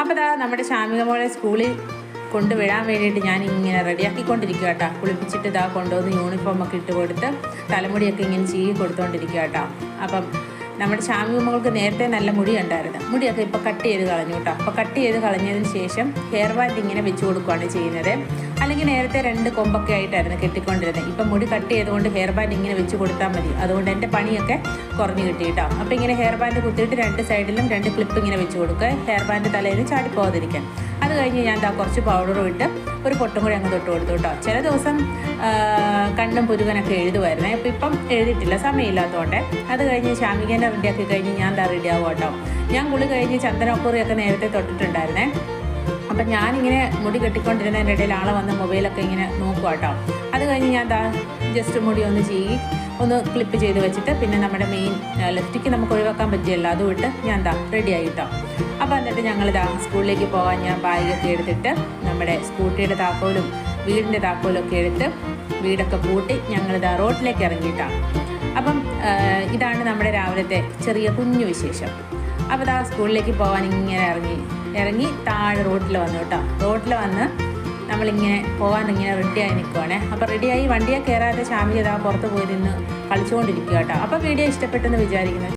അപ്പോൾ ദാ നമ്മുടെ ശാമിക മോളെ സ്കൂളിൽ കൊണ്ടുവിടാൻ വേണ്ടിയിട്ട് ഞാൻ ഇങ്ങനെ റെഡിയാക്കിക്കൊണ്ടിരിക്കുക കേട്ടോ. കുളിപ്പിച്ചിട്ട് ഇതാ കൊണ്ടുവന്ന് യൂണിഫോം ഒക്കെ ഇട്ട് കൊടുത്ത് തലമുടിയൊക്കെ ഇങ്ങനെ ചീകി കൊടുത്തുകൊണ്ടിരിക്കുക കേട്ടോ. അപ്പം നമ്മുടെ ശാമിക മോൾക്ക് നേരത്തെ നല്ല മുടി ഉണ്ടായിരുന്നു മുടിയൊക്കെ ഇപ്പോൾ കട്ട് ചെയ്ത് കളഞ്ഞു കേട്ടോ. അപ്പോൾ കട്ട് ചെയ്ത് കളഞ്ഞതിന് ശേഷം ഹെയർ ബാൻഡ് ഇങ്ങനെ വെച്ച് കൊടുക്കുകയാണ് ചെയ്യുന്നത്. അല്ലെങ്കിൽ നേരത്തെ രണ്ട് കൊമ്പൊക്കെ ആയിട്ടായിരുന്നു കെട്ടിക്കൊണ്ടിരുന്നത്. ഇപ്പം മുടി കട്ട് ചെയ്തുകൊണ്ട് ഹെയർ ബാൻഡ് ഇങ്ങനെ വെച്ച് കൊടുത്താൽ മതി. അതുകൊണ്ട് എന്റെ പണിയൊക്കെ കുറഞ്ഞു കിട്ടി കേട്ടോ. അപ്പോൾ ഇങ്ങനെ ഹെയർ ബാൻഡ് കുത്തിയിട്ട് രണ്ട് സൈഡിലും രണ്ട് ക്ലിപ്പ് ഇങ്ങനെ വെച്ച് കൊടുക്കുക. ഹെയർ ബാൻഡ് തലയിൽ ചാടി പോകാതിരിക്കാൻ. അത് കഴിഞ്ഞ് ഞാൻ ദാ കുറച്ച് പൗഡറും ഇട്ട് ഒരു പൊട്ടും കൂടി അങ്ങ് തൊട്ട് കൊടുത്തു കേട്ടോ. ചില ദിവസം കണ്ണും പുരുകനൊക്കെ എഴുതുമായിരുന്നേ അപ്പോൾ ഇപ്പം എഴുതിയിട്ടില്ല സമയമില്ലാത്തതുകൊണ്ട് അത് കഴിഞ്ഞ് ശാമികേനെ റെഡിയാക്കി കഴിഞ്ഞ് ഞാൻ ദാ റെഡിയാവും കേട്ടോ. ഞാൻ കുളി കഴിഞ്ഞ് ചന്ദനക്കുറിയൊക്കെ നേരത്തെ തൊട്ടിട്ടുണ്ടായിരുന്നേ. അപ്പം ഞാനിങ്ങനെ മുടി കെട്ടിക്കൊണ്ടിരുന്നതിന്റെ ഇടയിൽ ആളെ വന്ന് മൊബൈലൊക്കെ ഇങ്ങനെ നോക്കുക കേട്ടോ അത് കഴിഞ്ഞ് ഞാൻ ദാ ജസ്റ്റ് മുടി ഒന്ന് ചെയ്യി ഒന്ന് ക്ലിപ്പ് ചെയ്ത് വെച്ചിട്ട് പിന്നെ നമ്മുടെ മെയിൻ ലെഫ്റ്റിക്ക് നമുക്ക് ഒഴിവാക്കാൻ പറ്റിയല്ലോ അതും ഇട്ട് ഞാൻ എന്താ റെഡി ആയി കേട്ടോ അപ്പോൾ എന്നിട്ട് ഞങ്ങൾ ഇതാ സ്കൂളിലേക്ക് പോകാൻ ഞാൻ ബാഗൊക്കെ എടുത്തിട്ട് നമ്മുടെ സ്കൂട്ടിയുടെ താക്കോലും വീടിന്റെ താക്കോലും ഒക്കെ എടുത്ത് വീടൊക്കെ പൂട്ടി ഞങ്ങളിതാ റോഡിലേക്ക് ഇറങ്ങിയിട്ടാണ് അപ്പം ഇതാണ് നമ്മുടെ രാവിലത്തെ ചെറിയ കുഞ്ഞു വിശേഷം. അപ്പോൾ ഇതാ സ്കൂളിലേക്ക് പോകാൻ ഇങ്ങനെ ഇറങ്ങി. ഇറങ്ങി താഴെ റോഡിൽ വന്നു കേട്ടോ. റോഡിൽ വന്ന് നമ്മളിങ്ങനെ പോകാൻ ഇങ്ങനെ റെഡിയായി നിൽക്കുവാണേ അപ്പോൾ റെഡിയായി വണ്ടിയെ കയറാതെ ശാമിക ഇതാ പുറത്ത് പോയി നിന്ന് കളിച്ചുകൊണ്ടിരിക്കുക കേട്ടോ. അപ്പോൾ വീഡിയോ ഇഷ്ടപ്പെട്ടെന്ന് വിചാരിക്കുന്നു.